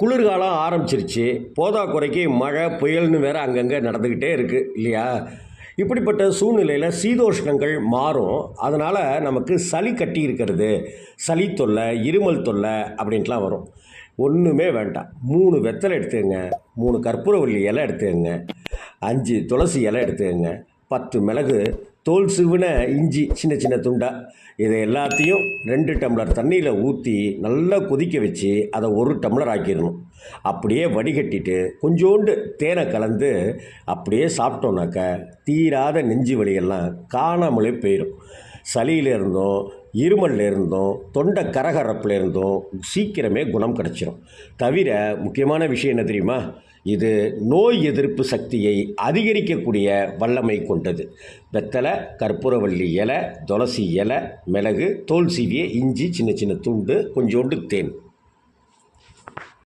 குளிர்காலம் ஆரம்பிச்சிருச்சு. போதாக்குறைக்கு மழை புயல்னு வேறு அங்கங்கே நடந்துக்கிட்டே இருக்குது இல்லையா? இப்படிப்பட்ட சூழ்நிலையில் சீதோஷ்ணங்கள் மாறும். அதனால் நமக்கு சளி கட்டி இருக்கிறது. சளி தொல்லை இருமல் தொல்லை அப்படின்ட்டுலாம் வரும். ஒன்றுமே வேண்டாம். மூணு வெத்தலை எடுத்துக்கங்க. மூணு கற்பூரவள்ளி இலை எடுத்துக்கங்க. அஞ்சு துளசி இலை எடுத்துக்கங்க. பத்து மிளகு தோல் சிவன இஞ்சி சின்ன சின்ன துண்டா. இதை எல்லாத்தையும் ரெண்டு டம்ளர் தண்ணியில் ஊற்றி நல்லா கொதிக்க வச்சு அதை ஒரு டம்ளர் ஆக்கிடணும். அப்படியே வடிகட்டிட்டு கொஞ்சோண்டு தேனை கலந்து அப்படியே சாப்பிட்டோன்னாக்க தீராத நெஞ்சு வலியெல்லாம் காணாமலே போயிடும் சளியில இருமல்லேருந்தும் தொண்டை கரகரப்புலேருந்தும் சீக்கிரமே குணம் கிடச்சிரும். தவிர முக்கியமான விஷயம் என்ன தெரியுமா? இது நோய் எதிர்ப்பு சக்தியை அதிகரிக்கக்கூடிய வல்லமை கொண்டது. வெத்தலை கற்பூரவள்ளி இலை துளசி இலை மிளகு தோல் சீவிய இஞ்சி சின்ன சின்ன துண்டு கொஞ்சோண்டு தேன்.